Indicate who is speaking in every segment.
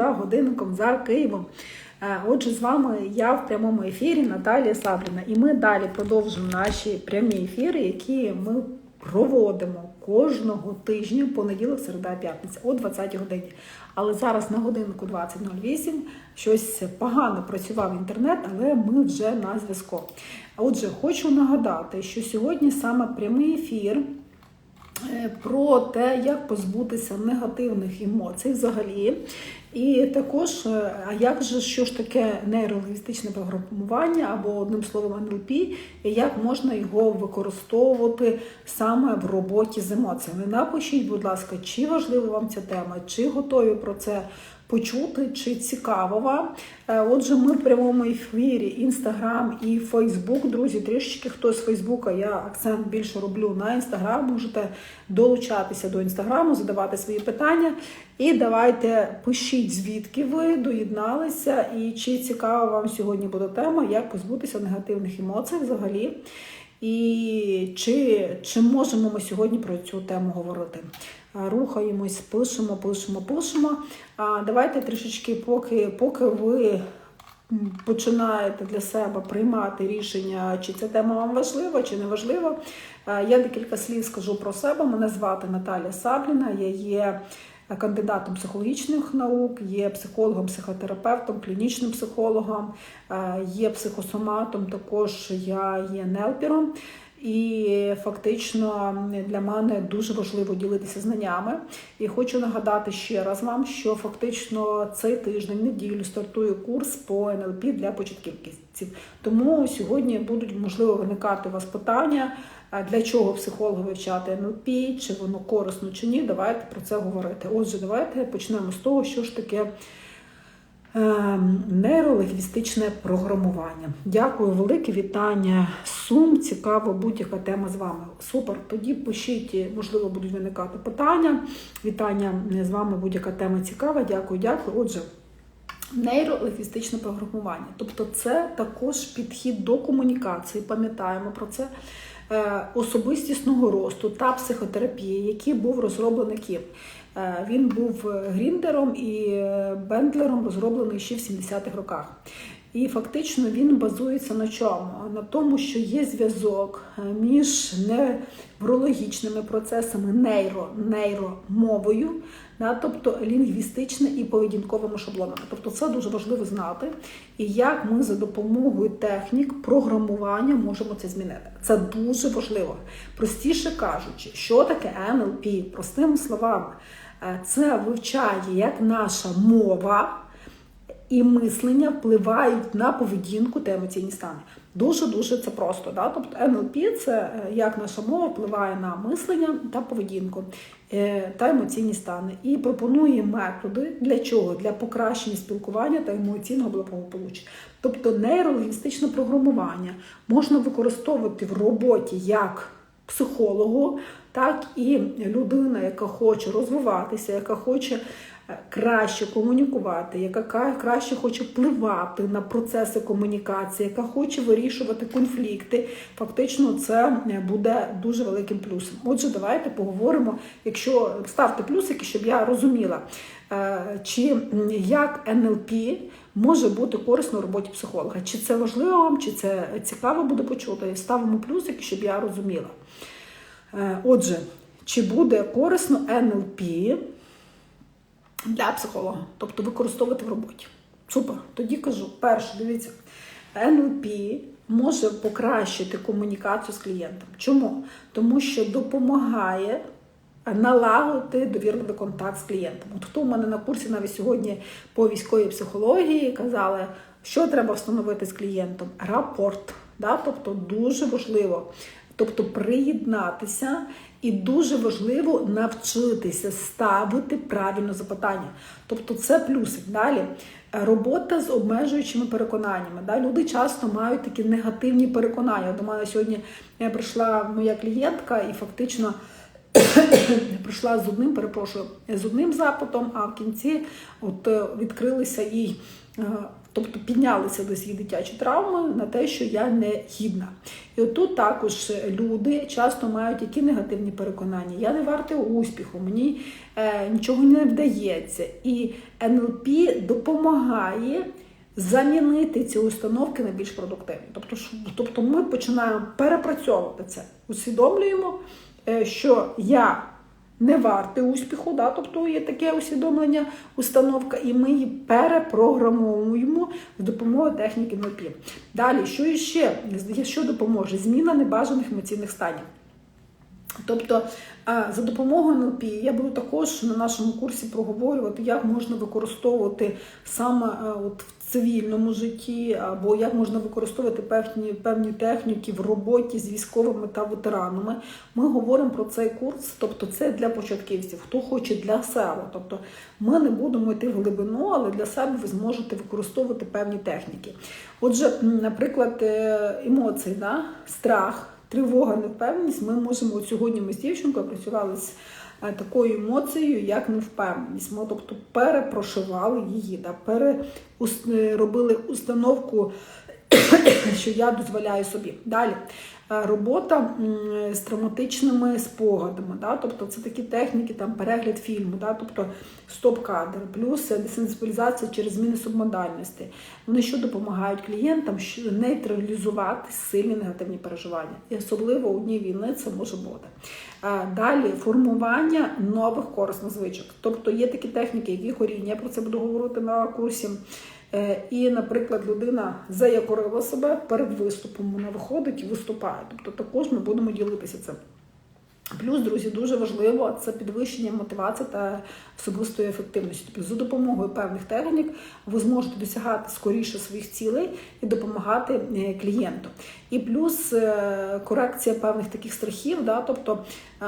Speaker 1: за годинником за Києвом. Е, Отже, з вами я в прямому ефірі Наталія Сабліна. І ми далі продовжуємо наші прямі ефіри, які ми проводимо кожного тижня, понеділок, середа, п'ятниця о 20-й годині. Але зараз на годинку 20.08 щось погано працював інтернет, але ми вже на зв'язку. Отже, хочу нагадати, що сьогодні саме прямий ефір. Е, Про те, як позбутися негативних емоцій взагалі. І також, е, а як же що ж таке нейролінгвістичне програмування або одним словом НЛП, і як можна його використовувати саме в роботі з емоціями? Напишіть, будь ласка, чи важлива вам ця тема, чи готові про це почути, чи цікаво вам. Е, Отже, ми в прямому ефірі Інстаграм і Фейсбук. Друзі, трішечки хто з Фейсбука, я акцент більше роблю на Інстаграм. Можете долучатися до Інстаграму, задавати свої питання. І давайте пишіть, звідки ви доєдналися, і чи цікава вам сьогодні буде тема, як позбутися негативних емоцій взагалі. І чи, чи можемо ми сьогодні про цю тему говорити? Рухаємось, пишемо, пишемо, пишемо. А давайте трішечки, поки, поки ви починаєте для себе приймати рішення, чи ця тема вам важлива, чи не важлива. Я декілька слів скажу про себе. Мене звати Наталя Сабліна. Я є кандидатом психологічних наук, є психологом, психотерапевтом, клінічним психологом, є психосоматом. Також я є нелпером. І фактично для мене дуже важливо ділитися знаннями. І хочу нагадати ще раз вам, що фактично цей тиждень, неділю, стартує курс по НЛП для початківців. Тому сьогодні будуть можливо виникати у вас питання, для чого психологи вивчати НЛП, чи воно корисно чи ні. Давайте про це говорити. Отже, давайте почнемо з того, що ж таке. Нейролингвістичне програмування. Дякую, велике вітання. Сум, цікава будь-яка тема з вами. Супер. Тоді пишіть, можливо, будуть виникати питання. Вітання з вами будь-яка тема цікава. Дякую, дякую. Отже, нейролингвістичне програмування. Тобто, це також підхід до комунікації, пам'ятаємо про це. Особистісного росту та психотерапії, який був розроблений ким. Він був гріндером і бендлером, розроблений ще в 70-х роках. І фактично він базується на чому? На тому, що є зв'язок між неврологічними процесами нейро, нейромовою, да, тобто лінгвістичними і поведінковими шаблонами. Тобто це дуже важливо знати. І як ми за допомогою технік програмування можемо це змінити. Це дуже важливо. Простіше кажучи, що таке НЛП, простими словами, це вивчає як наша мова і мислення впливають на поведінку та емоційні стани. Дуже-дуже це просто. Да? Тобто НЛП це як наша мова впливає на мислення та поведінку та емоційні стани. І пропонує методи для чого? Для покращення спілкування та емоційного благополуччя. Тобто нейролінгвістичне програмування можна використовувати в роботі як психологу, так і людина, яка хоче розвиватися, яка хоче краще комунікувати, яка краще хоче впливати на процеси комунікації, яка хоче вирішувати конфлікти. Фактично, це буде дуже великим плюсом. Отже, давайте поговоримо, якщо ставте плюсики, щоб я розуміла, чи як НЛП може бути корисно в роботі психолога. Чи це важливо вам, чи це цікаво буде почути. Ставимо плюсики, щоб я розуміла. Отже, чи буде корисно НЛП для психолога, тобто використовувати в роботі. Супер. Тоді кажу, перше, дивіться, НЛП може покращити комунікацію з клієнтом. Чому? Тому що допомагає налагодити довірливий контакт з клієнтом. От хто у мене на курсі навіть сьогодні по військовій психології казали, що треба встановити з клієнтом? Рапорт. Да? Тобто дуже важливо. Тобто приєднатися і дуже важливо навчитися ставити правильно запитання. Тобто це плюсик. Далі робота з обмежуючими переконаннями. Да? Люди часто мають такі негативні переконання. До мене сьогодні прийшла моя клієнтка і фактично. Прийшла з одним, перепрошую, з одним запитом, а в кінці от відкрилися їй Тобто піднялися десь її дитячі травми на те, що я не гідна. І отут також люди часто мають які негативні переконання. Я не варта успіху, мені е, нічого не вдається. І НЛП допомагає замінити ці установки на більш продуктивні. Тобто, тобто ми починаємо перепрацьовувати це, усвідомлюємо, е, що я не варте успіху, да? тобто є таке усвідомлення, установка, і ми її перепрограмовуємо з допомогою техніки НЛП. Далі, що іще що допоможе? Зміна небажаних емоційних станів. Тобто за допомогою НЛП я буду також на нашому курсі проговорювати, як можна використовувати саме от в цивільному житті, або як можна використовувати певні, певні техніки в роботі з військовими та ветеранами. Ми говоримо про цей курс, тобто це для початківців, хто хоче для себе. Тобто ми не будемо йти в глибину, але для себе ви зможете використовувати певні техніки. Отже, наприклад, е, емоції, да? страх тривога, невпевненість, ми можемо от сьогодні ми з дівчинкою працювали з е, такою емоцією, як невпевненість. Ми тобто перепрошивали її, да, пере, ус- е, установку, що я дозволяю собі. Далі. е, Робота з травматичними спогадами, да? тобто це такі техніки, там перегляд фільму, да? тобто стоп-кадр, плюс е, десенсибілізація через зміни субмодальності. Вони що допомагають клієнтам нейтралізувати сильні негативні переживання. І особливо у дні війни це може бути. Е, Далі формування нових корисних звичок. Тобто є такі техніки, які горіння, я про це буду говорити на курсі. Е, І, наприклад, людина заякорила себе перед виступом, вона виходить і виступає. Тобто також ми будемо ділитися цим. Плюс, друзі, дуже важливо це підвищення мотивації та особистої ефективності. Тобто за допомогою певних технік ви зможете досягати скоріше своїх цілей і допомагати е, клієнту. І плюс е, корекція певних таких страхів, да, тобто е,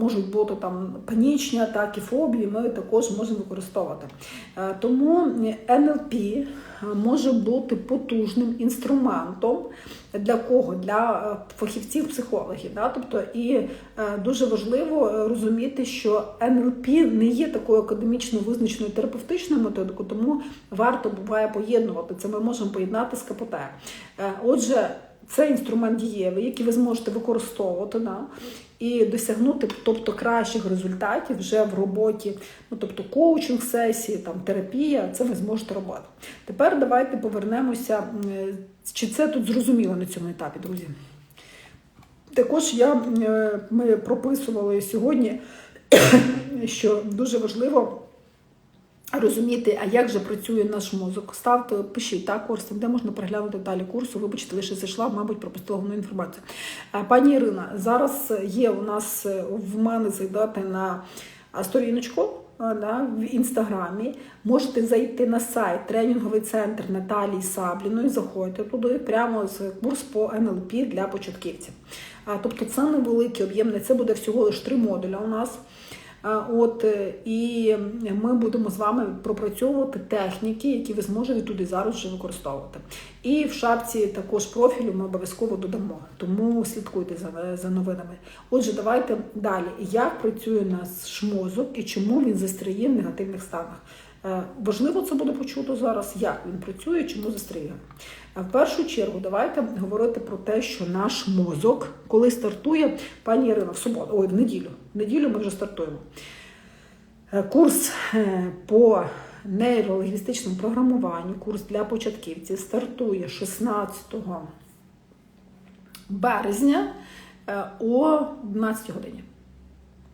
Speaker 1: можуть бути там панічні атаки, фобії, ми також можемо використовувати. Е, Тому НЛП може бути потужним інструментом для кого? Для фахівців-психологів. Да? Тобто, і дуже важливо розуміти, що НЛП не є такою академічно визначеною терапевтичною методикою, тому варто буває поєднувати це. Ми можемо поєднати з КПТ. Отже, це інструмент дієвий, який ви зможете використовувати да? і досягнути тобто, кращих результатів вже в роботі, ну тобто коучинг сесії, там терапія, це ви зможете робити. Тепер давайте повернемося, чи це тут зрозуміло на цьому етапі, друзі. Також я, е, ми прописували сьогодні, що дуже важливо розуміти, а як же працює наш мозок. Ставте, пишіть так, курс, де можна переглянути далі курсу. Вибачте, лише зайшла, мабуть, пропустила головну інформацію. Е, Пані Ірина, зараз є у нас е, в мене зайдати на сторіночку. е, Да, в інстаграмі можете зайти на сайт тренінговий центр Наталії Сабліної, заходьте туди прямо з курс по НЛП для початківців. Тобто це невеликий об'ємний, це буде всього лише три модуля у нас. От е, і ми будемо з вами пропрацьовувати техніки, які ви зможете туди зараз вже використовувати. І в шапці також профілю ми обов'язково додамо. Тому слідкуйте за, за новинами. Отже, давайте далі. Як працює наш мозок і чому він застряє в негативних станах? Е, Важливо це буде почуто зараз, як він працює, чому застряє. А В першу чергу давайте говорити про те, що наш мозок, коли стартує, пані Ірина, в суботу, ой, в неділю. Неділю ми вже стартуємо. Е, Курс е, по нейролінгвістичному програмуванню, курс для початківців, стартує 16 березня е, о 12 годині.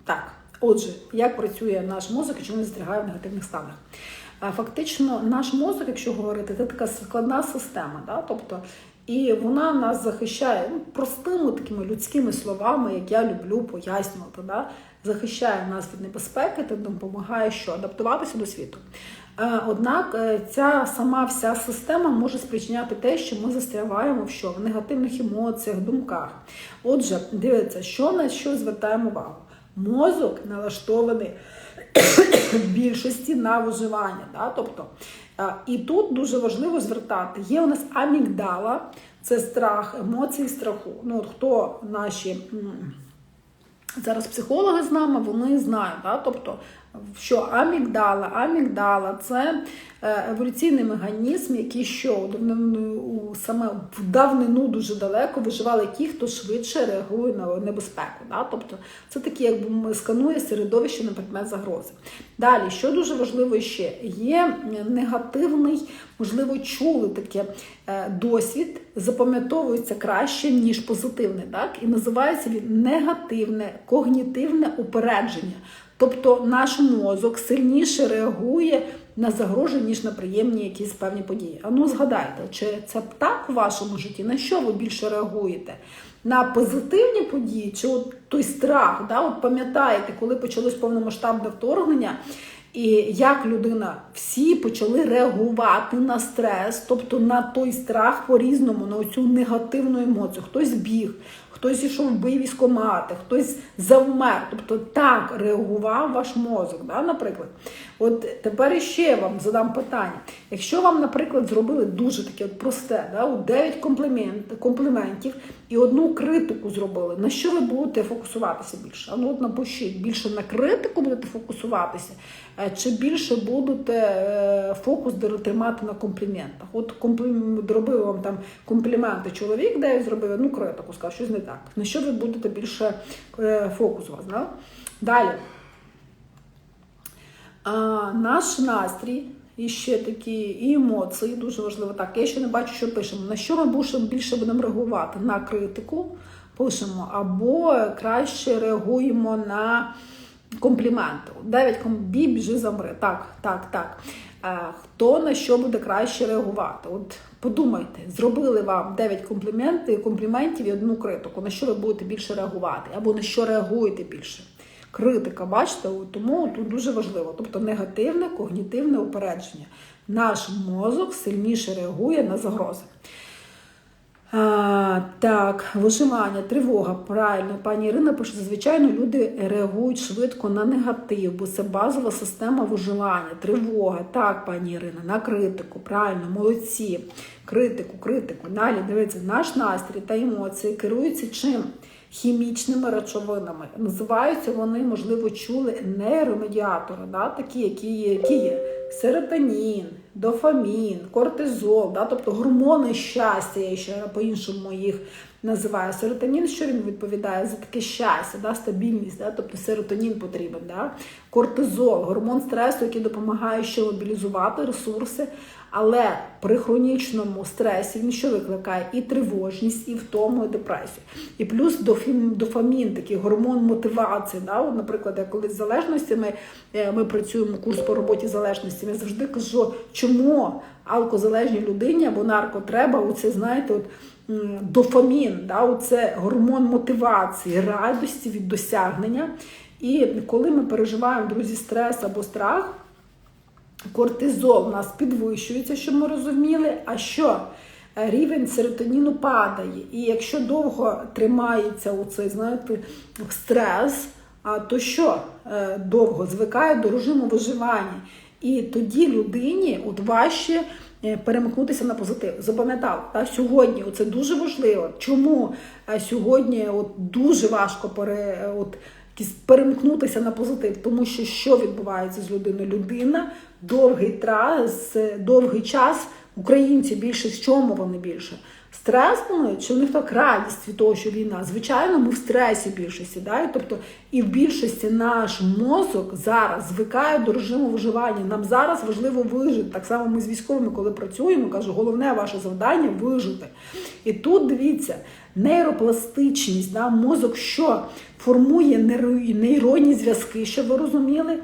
Speaker 1: Так, отже, як працює наш мозок і чому він застрягає в негативних станах? Фактично, наш мозок, якщо говорити, це така складна система, да? тобто, і вона нас захищає ну, простими такими людськими словами, як я люблю пояснювати, да? захищає нас від небезпеки та допомагає що адаптуватися до світу. Е, Однак е, ця сама вся система може спричиняти те, що ми застряваємо в що в негативних емоціях, думках. Отже, дивіться, що на що звертаємо увагу. Мозок налаштований більшості на виживання. Да? Тобто, і тут дуже важливо звертати. Є у нас амігдала, це страх, емоції страху. Ну, от хто наші зараз психологи з нами, вони знають. Да? Тобто що амігдала, амігдала це е, еволюційний механізм, який що саме в давнину дуже далеко виживали ті, хто швидше реагує на небезпеку. Да? Тобто це таке, якби сканує середовище на предмет загрози. Далі, що дуже важливо ще, є негативний, можливо, чули таке е, досвід, запам'ятовується краще, ніж позитивний. Так? І називається він негативне когнітивне упередження. Тобто наш мозок сильніше реагує на загрожу, ніж на приємні якісь певні події. А ну згадайте, чи це так у вашому житті? На що ви більше реагуєте? На позитивні події, чи от той страх? Да? От пам'ятаєте, коли почалось повномасштабне вторгнення, і як людина всі почали реагувати на стрес, тобто на той страх по-різному, на цю негативну емоцію. Хтось біг, хтось ішов в бій військомати, хтось завмер. Тобто так реагував ваш мозок. Да, Наприклад, от тепер іще вам задам питання. Якщо вам, наприклад, зробили дуже таке от просте, да, от 9 комплімент, компліментів і одну критику зробили, на що ви будете фокусуватися більше? А ну от напишіть, більше на критику будете фокусуватися, е, чи більше будете е, фокус тримати на компліментах? От комплім... зробив вам там компліменти чоловік, де зробив одну критику, сказав, щось не так. На що ви будете більше е, фокус у вас? Да? Далі. А, Наш настрій і ще такі і емоції, дуже важливо. Так, я ще не бачу, що пишемо. На що ми більше будемо реагувати? На критику пишемо, або краще реагуємо на компліменти. Дев'ять бі, біжи, замри. Так, так, так. Хто на що буде краще реагувати? От подумайте, зробили вам 9 компліментів, компліментів і одну критику. На що ви будете більше реагувати? Або на що реагуєте більше? Критика, бачите, тому тут дуже важливо. Тобто негативне когнітивне упередження. Наш мозок сильніше реагує на загрози. А, Так, виживання, тривога. Правильно, пані Ірина пише, звичайно, люди реагують швидко на негатив, бо це базова система виживання, тривога. Так, пані Ірина, на критику. Правильно, молодці. Критику, критику. Далі дивіться, наш настрій та емоції керуються чим? Хімічними речовинами. Називаються вони, можливо, чули нейромедіатори, да? такі, які є, які є серотонін, дофамін, кортизол, да? тобто гормони щастя, я ще по-іншому їх називаю. Серотонін, що він відповідає за таке щастя, да? стабільність, да? тобто серотонін потрібен. Да? Кортизол, гормон стресу, який допомагає ще мобілізувати ресурси. Але при хронічному стресі він що викликає і тривожність, і втому, і депресію. І плюс дофамін, такий гормон мотивації. Да? От, Наприклад, я коли з залежностями е, ми працюємо курс по роботі з залежностями, я завжди кажу, чому алкозалежній людині або наркотреба, оце, знаєте, от, дофамін, да? оце гормон мотивації, радості від досягнення. І коли ми переживаємо друзі, стрес або страх кортизол у нас підвищується, щоб ми розуміли, а що рівень серотоніну падає. І якщо довго тримається оцей, знаєте, стрес, то що е, довго звикає до режиму виживання. І тоді людині от важче е, перемкнутися на позитив. Запам'ятав, та сьогодні це дуже важливо. Чому е, сьогодні от дуже важко пере, от, перемкнутися на позитив? Тому що що відбувається з людиною? Людина довгий довгий час українці більше з чому вони більше? Стрес чи в них так радість від того, що війна? Звичайно, ми в стресі більше сідають. Тобто і в більшості наш мозок зараз звикає до режиму виживання. Нам зараз важливо вижити. Так само ми з військовими, коли працюємо, кажу, головне ваше завдання вижити. І тут дивіться, нейропластичність, да, мозок, що формує нейронні зв'язки, щоб ви розуміли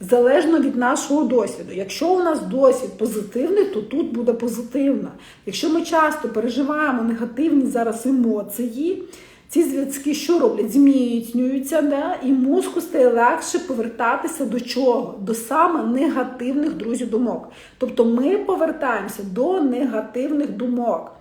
Speaker 1: залежно від нашого досвіду. Якщо у нас досвід позитивний, то тут буде позитивно. Якщо ми часто переживаємо негативні зараз емоції, ці зв'язки що роблять? Зміцнюються, да? і мозку стає легше повертатися до чого? До саме негативних друзів думок. Тобто ми повертаємося до негативних думок.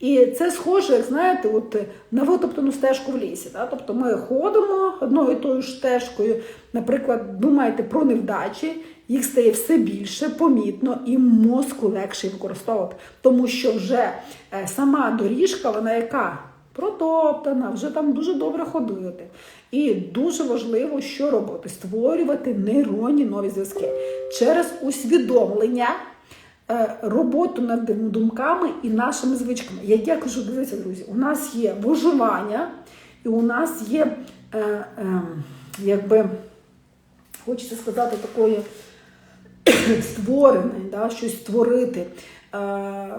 Speaker 1: І це схоже, як знаєте, от на витоптану стежку в лісі. Да? Тобто ми ходимо одною і тою ж стежкою, наприклад, думаєте про невдачі, їх стає все більше, помітно, і мозку легше використовувати. Тому що вже е, сама доріжка, вона яка? протоптана, вже там дуже добре ходити. І дуже важливо, що робити: створювати нейронні нові зв'язки через усвідомлення. Е, Роботу над думками і нашими звичками. Як я кажу, дивіться, друзі, у нас є виживання, і у нас є, е, е, якби, хочеться сказати, такої створене, да, щось створити. Е,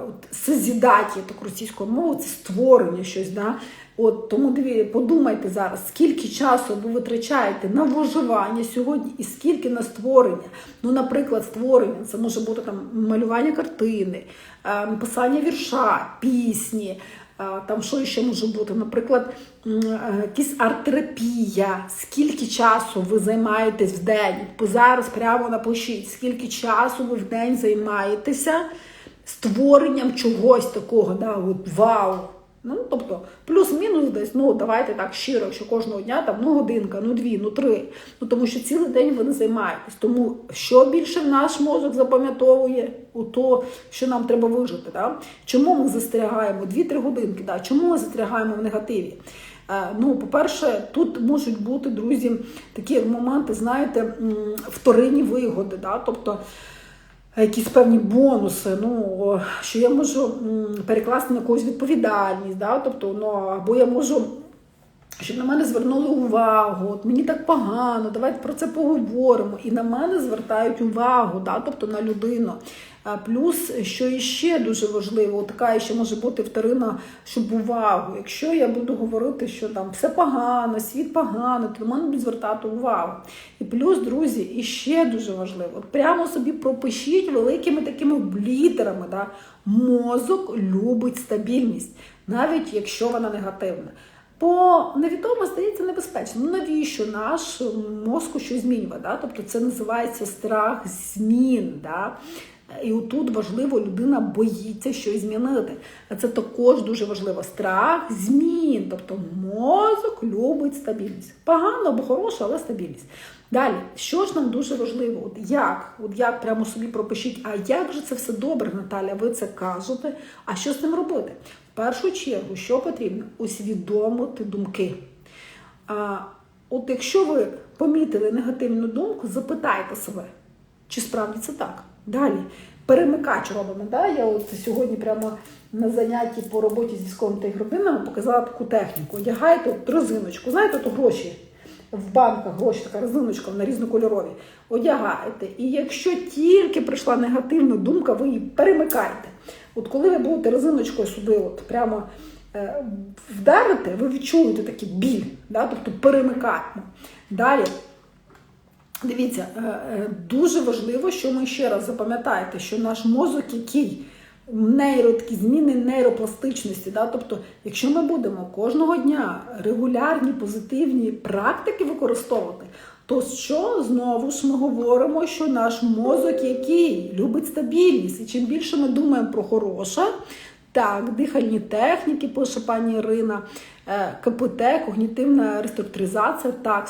Speaker 1: от, созідати, я так російською мовою, це створення щось. Да? От, тому диві, подумайте зараз, скільки часу ви витрачаєте на виживання сьогодні і скільки на створення. Ну, наприклад, створення це може бути там малювання картини, е, написання вірша, пісні. е, Там що ще може бути? Наприклад, е, арт-терапія. Скільки часу ви займаєтесь в день? Бо зараз прямо напишіть, скільки часу ви в день займаєтеся створенням чогось такого, да, от, вау. Ну, тобто, плюс-мінус десь, ну давайте так щиро, що кожного дня там ну годинка, ну дві, ну три. Ну тому що цілий день ви не займаєтесь. Тому що більше наш мозок запам'ятовує у то, що нам треба вижити. Да? Чому ми застрягаємо 2-3 годинки? Да? Чому ми застрягаємо в негативі? Е, Ну, по-перше, тут можуть бути, друзі, такі моменти, знаєте, вторинні вигоди. Да? Тобто якісь певні бонуси, ну, що я можу перекласти на когось відповідальність, да? тобто, ну, або я можу. Щоб на мене звернули увагу, от мені так погано, давайте про це поговоримо. І на мене звертають увагу, да? тобто на людину. А Плюс, що іще дуже важливо, така ще може бути вторинна, щоб увагу. Якщо я буду говорити, що там все погано, світ поганий, то на мене будуть звертати увагу. І плюс, друзі, іще дуже важливо, прямо собі пропишіть великими такими літерами. Да? Мозок любить стабільність, навіть якщо вона негативна. Бо невідомо здається небезпечно. Ну навіщо наш мозку щось змінює? Да? Тобто це називається страх змін. Да? І отут важливо, людина боїться щось змінити. А це також дуже важливо. Страх змін. Тобто мозок любить стабільність. Погано або хороше, але стабільність. Далі, що ж нам дуже важливо? От як? От як прямо собі пропишіть, а як же це все добре, Наталя? Ви це кажете? А що з цим робити? В першу чергу, що потрібно? Усвідомити думки. А, От якщо ви помітили негативну думку, запитайте себе, чи справді це так? Далі. Перемикач робимо. Да? Я от сьогодні прямо на занятті по роботі з військовими та їх родинами показала таку техніку. Одягаєте от резиночку, знаєте, то гроші в банках, гроші така резиночка, вона різнокольорові. Одягаєте. І якщо тільки прийшла негативна думка, ви її перемикаєте. От коли ви будете резиночкою сюди, от прямо е, вдарите, ви відчуєте такий біль, да? тобто перемикаємо. Далі. Дивіться, е, е, дуже важливо, що ми ще раз запам'ятаєте, що наш мозок, який нейро, такі зміни нейропластичності, да? тобто, якщо ми будемо кожного дня регулярні позитивні практики використовувати, то що знову ж ми говоримо, що наш мозок, який любить стабільність, і чим більше ми думаємо про хороше, так, дихальні техніки, пише пані Ірина, е, КПТ, когнітивна реструктуризація. Так,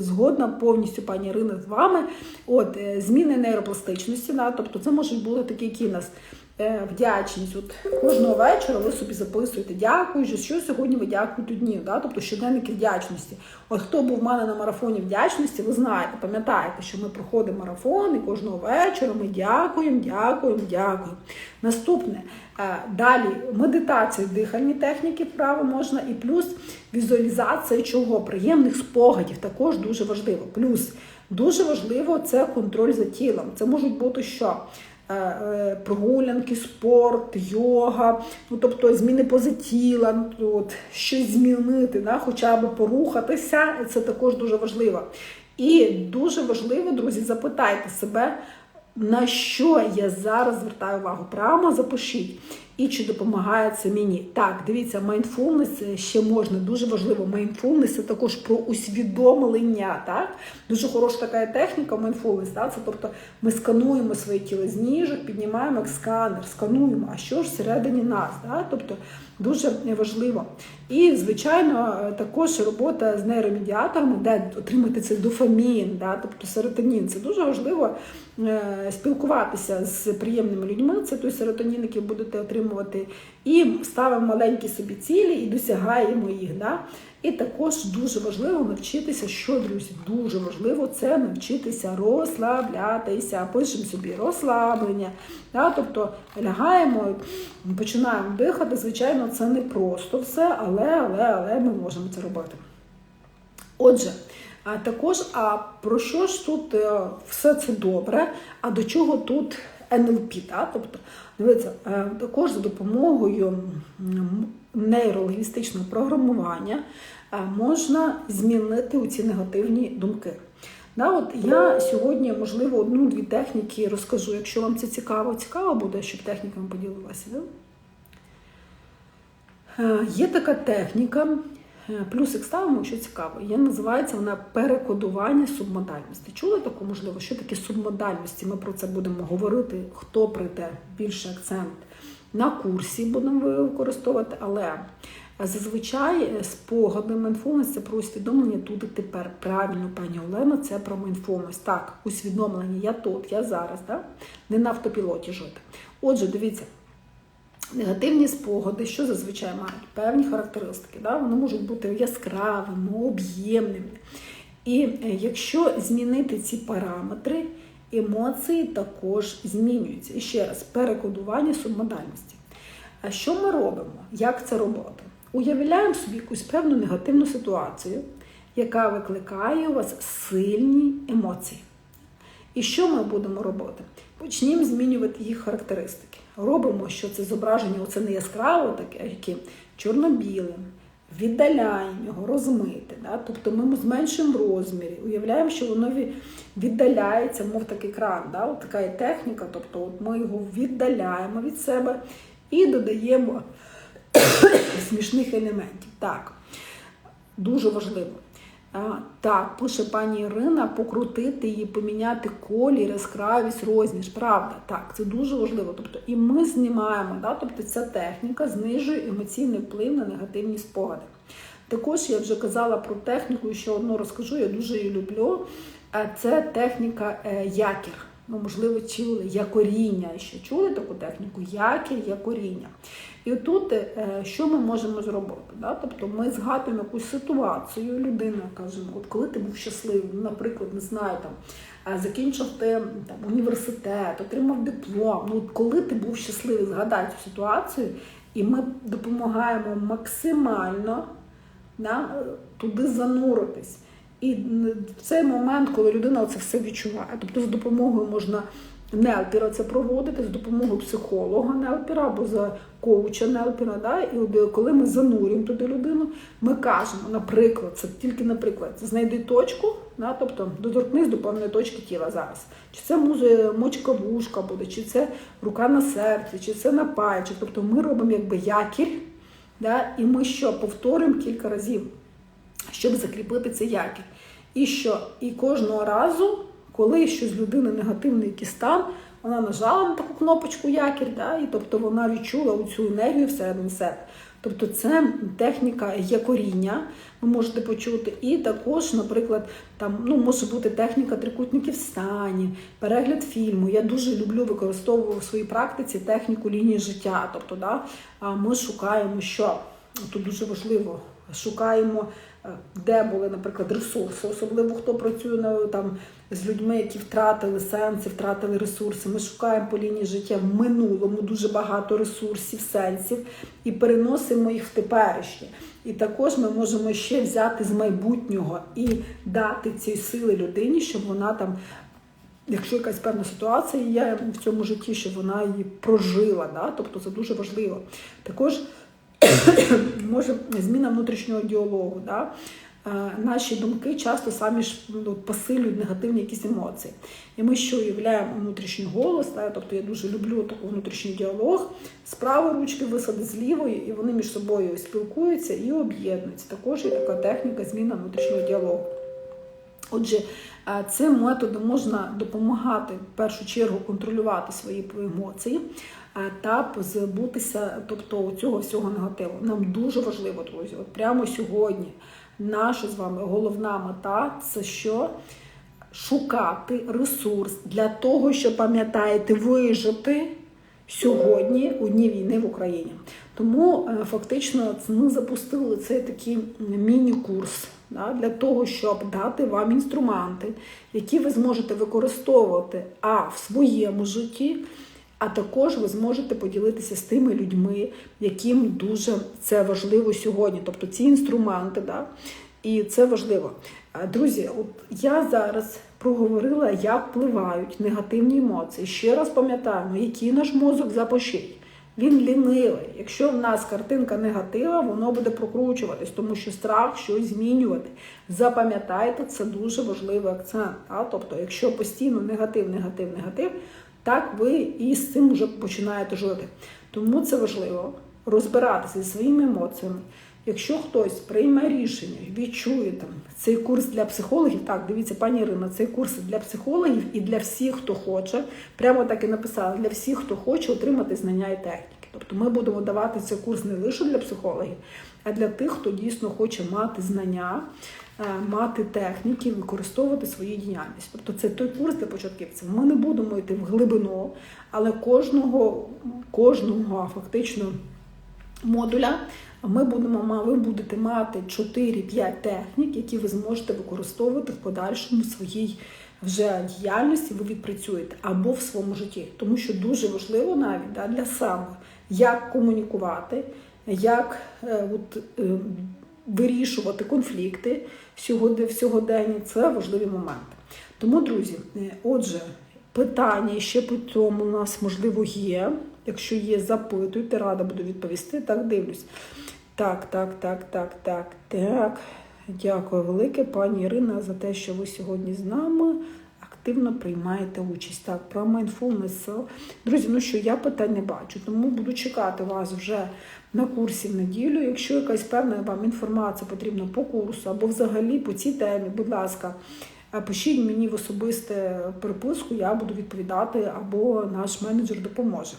Speaker 1: згодна повністю пані Ірина з вами. От е, зміни нейропластичності, да, тобто це можуть бути нас е, вдячність. От кожного вечора ви собі записуєте, дякую, що- сьогодні ви дякуєте днів, да, тобто щоденники вдячності. От хто був в мене на марафоні вдячності, ви знаєте, пам'ятаєте, що ми проходимо марафон і кожного вечора ми дякуємо, дякуємо, дякуємо. Наступне е, далі медитація, дихальні техніки вправи можна, і плюс візуалізація чого? Приємних спогадів також дуже важливо. Плюс дуже важливо це контроль за тілом. Це можуть бути що? Е, е, Прогулянки, спорт, йога, ну тобто зміни пози тіла, ну, от, щось змінити, да, хоча б порухатися, це також дуже важливо. І дуже важливо, друзі, запитайте себе, на що я зараз звертаю увагу. Прямо запишіть. І чи допомагає це мені? Так, дивіться, майндфулнес ще можна, дуже важливо. Майндфулнес це також про усвідомлення. Так? Дуже хороша така техніка майндфулнес. Так? Це тобто ми скануємо своє тіло з ніжок, піднімаємо як сканер, скануємо, а що ж всередині нас. Так? Тобто дуже важливо. І, звичайно, також робота з нейромедіаторами, де отримати цей дофамін, да? тобто серотонін. Це дуже важливо е, спілкуватися з приємними людьми. Це той серотонін, який будете отримувати отримувати, і ставимо маленькі собі цілі і досягаємо їх. Да? І також дуже важливо навчитися, що, друзі, дуже важливо це навчитися розслаблятися. Пишемо собі розслаблення. Да? Тобто лягаємо, починаємо дихати. Звичайно, це не просто все, але, але, але ми можемо це робити. Отже, а також, а про що ж тут е, все це добре? А до чого тут НЛП? Да? Тобто, дивіться, е, також за допомогою нейролінгвістичного програмування е, можна змінити ці негативні думки. Да, от Я сьогодні, можливо, одну-дві техніки розкажу. Якщо вам це цікаво, цікаво буде, щоб техніками поділилася. Да? Є така техніка, Е, плюсик ставимо, що цікаво, є називається вона перекодування субмодальності. Чули таку можливо, що таке субмодальності? Ми про це будемо говорити, хто прийде більше акцент на курсі будемо використовувати, але зазвичай спогади mindfulness – це про усвідомлення тут і тепер. Правильно, пані Олена, це про mindfulness. Так, усвідомлення я тут, я зараз, да? не на автопілоті жити. Отже, дивіться. Негативні спогади, що зазвичай мають певні характеристики. Да? Вони можуть бути яскравими, об'ємними. І е, якщо змінити ці параметри, емоції також змінюються. І ще раз, перекодування субмодальності. А що ми робимо? Як це робити? Уявляємо собі якусь певну негативну ситуацію, яка викликає у вас сильні емоції. І що ми будемо робити? Почнімо змінювати їх характеристики. Робимо, що це зображення оце не яскраво, таке, яке чорно-білим, віддаляємо його, розмити. Да? Тобто ми зменшуємо розмірі, уявляємо, що воно віддаляється, мов такий кран. Да? От така є техніка, тобто от ми його віддаляємо від себе і додаємо смішних елементів. Так, дуже важливо. Так, пише пані Ірина, покрутити її, поміняти колір, яскравість, розміж. Правда, так, це дуже важливо. Тобто, і ми знімаємо, да? тобто ця техніка знижує емоційний вплив на негативні спогади. Також я вже казала про техніку, ще одну розкажу, я дуже її люблю. Це техніка е, якір. Ну, можливо, чули якоріння. Ще чули таку техніку? Якір, якоріння. І тут е, що ми можемо зробити? Да? Тобто ми згадуємо якусь ситуацію, людина каже, от коли ти був щасливий, ну, наприклад, не знаю, там, закінчив ти там, університет, отримав диплом. Ну, Коли ти був щасливий, згадай цю ситуацію, і ми допомагаємо максимально да, туди зануритись. І в цей момент, коли людина це все відчуває, тобто з допомогою можна Нелпіра це проводити з допомогою психолога Нелпіра або за коуча Нелпіра. Да? І коли ми занурюємо туди людину, ми кажемо, наприклад, це тільки наприклад, знайди точку, да? тобто доторкнись до певної точки тіла зараз. Чи це мочка вушка буде, чи це рука на серці, чи це на пальчик. Тобто ми робимо якби якір, да? і ми що повторюємо кілька разів, щоб закріпити цей якір. І що? І кожного разу коли щось людини негативний якийсь стан, вона нажала на таку кнопочку якір, да, і тобто вона відчула цю енергію всередині себе. Тобто це техніка якоріння, ви можете почути. І також, наприклад, там ну, може бути техніка трикутників стані, перегляд фільму. Я дуже люблю використовувати в своїй практиці техніку лінії життя. Тобто, да, ми шукаємо, що тут дуже важливо, шукаємо де були, наприклад, ресурси, особливо хто працює там з людьми, які втратили сенси, втратили ресурси. Ми шукаємо по лінії життя в минулому дуже багато ресурсів, сенсів і переносимо їх в теперішнє. І також ми можемо ще взяти з майбутнього і дати ці сили людині, щоб вона там. Якщо якась певна ситуація є в цьому житті, щоб вона її прожила, да? тобто це дуже важливо. Також може зміна внутрішнього діалогу. Да? Наші думки часто самі ж ну, посилюють негативні якісь емоції. І ми що уявляємо внутрішній голос, да? тобто я дуже люблю такий внутрішній діалог, з правої ручки висади з лівої, і вони між собою спілкуються і об'єднуються. Також є така техніка зміна внутрішнього діалогу. Отже, цим методом можна допомагати в першу чергу контролювати свої емоції та позбутися тобто, цього всього негативу. Нам дуже важливо, друзі, от прямо сьогодні наша з вами головна мета це що? Шукати ресурс для того, щоб пам'ятаєте, вижити сьогодні у дні війни в Україні. Тому е, фактично ми запустили цей такий міні-курс да, для того, щоб дати вам інструменти, які ви зможете використовувати а в своєму житті. А також ви зможете поділитися з тими людьми, яким дуже це важливо сьогодні. Тобто ці інструменти, да? і це важливо. Друзі, от я зараз проговорила, як впливають негативні емоції. Ще раз пам'ятаємо, який наш мозок запощить. Він лінивий. Якщо в нас картинка негатива, воно буде прокручуватись, тому що страх щось змінювати. Запам'ятайте, це дуже важливий акцент. А? Тобто, якщо постійно негатив, негатив, негатив, так ви і з цим вже починаєте жити. Тому це важливо розбиратися зі своїми емоціями. Якщо хтось прийме рішення, відчує там цей курс для психологів, так, дивіться, пані Ірина, цей курс для психологів і для всіх, хто хоче, прямо так і написала, для всіх, хто хоче отримати знання і техніки. Тобто ми будемо давати цей курс не лише для психологів, а для тих, хто дійсно хоче мати знання, мати техніки, використовувати свою діяльність. Тобто це той курс для початківців. Ми не будемо йти в глибину, але кожного, кожного фактично модуля ми будемо ви будете мати 4-5 технік, які ви зможете використовувати в подальшому своїй вже діяльності, ви відпрацюєте або в своєму житті. Тому що дуже важливо навіть да, для самих, як комунікувати, як е, от, е, вирішувати конфлікти в сьогоденні. Це важливі моменти. Тому, друзі, е, отже, питання ще по цьому у нас можливо є. Якщо є, запитуйте, рада буду відповісти. Так, дивлюсь. Так, так, так, так, так, так. Дякую велике, пані Ірина, за те, що ви сьогодні з нами активно приймаєте участь. Так, про mindfulness. Друзі, ну що, я питань не бачу, тому буду чекати вас вже на курсі в неділю. Якщо якась певна вам інформація потрібна по курсу або взагалі по цій темі, будь ласка. Пишіть мені в особисте переписку, я буду відповідати, або наш менеджер допоможе.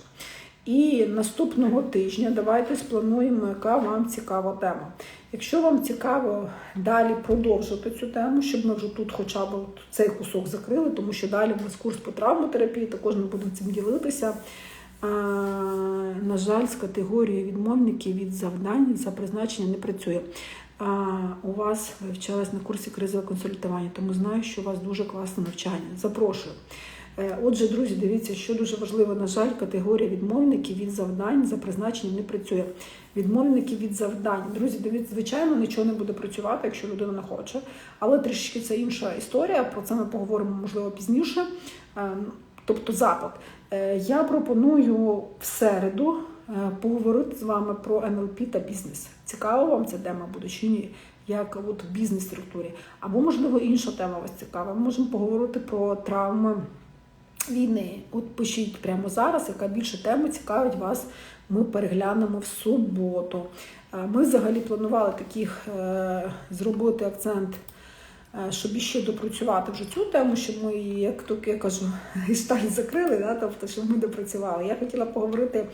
Speaker 1: І наступного тижня давайте сплануємо, яка вам цікава тема. Якщо вам цікаво далі продовжити цю тему, щоб ми вже тут хоча б цей кусок закрили, тому що далі в нас курс по травмотерапії, також ми будемо цим ділитися. На жаль, з категорією відмовників від завдань за призначення не працює. У вас вивчалась на курсі кризове консультування, тому знаю, що у вас дуже класне навчання. Запрошую. Е, Отже, друзі, дивіться, що дуже важливо, на жаль, категорія відмовників від завдань за призначенням не працює. Відмовники від завдань. Друзі, дивіться, звичайно, нічого не буде працювати, якщо людина не хоче. Але трішки це інша історія. Про це ми поговоримо можливо пізніше. Тобто запит. Е, Я пропоную в середу е, поговорити з вами про НЛП та бізнес. Цікаво вам ця тема буде чи ні? Як от в бізнес-структурі. Або, можливо, інша тема вас цікава. Ми можемо поговорити про травми війни. От пишіть прямо зараз, яка більше тема цікавить вас. Ми переглянемо в суботу. Е, Ми взагалі планували таких зробити акцент, щоб іще допрацювати вже цю тему, щоб ми, її, як то я кажу, гештальт закрили, да? тобто, щоб ми допрацювали. Я хотіла поговорити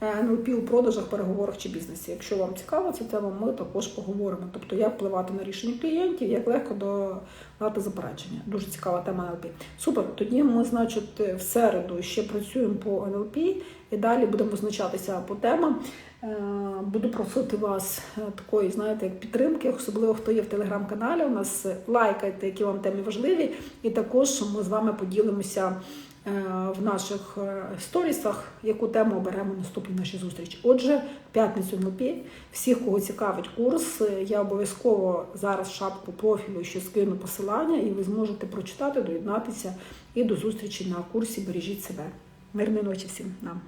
Speaker 1: е, НЛП у продажах, переговорах чи бізнесі. Якщо вам цікава ця тема, ми також поговоримо. Тобто, як впливати на рішення клієнтів, як легко додати заперечення. Дуже цікава тема НЛП. Супер. Тоді ми, значить, в середу ще працюємо по НЛП і далі будемо визначатися по темам. Е, Буду просити вас е, такої, знаєте, як підтримки, особливо хто є в телеграм-каналі. У нас е, лайкайте, які вам теми важливі, і також ми з вами поділимося в наших сторісах, яку тему оберемо наступній нашій зустрічі. Отже, в п'ятницю МП. Всіх, кого цікавить курс, я обов'язково зараз шапку профілю ще скину посилання, і ви зможете прочитати, доєднатися і до зустрічі на курсі Бережіть себе. Мирної ночі всім нам.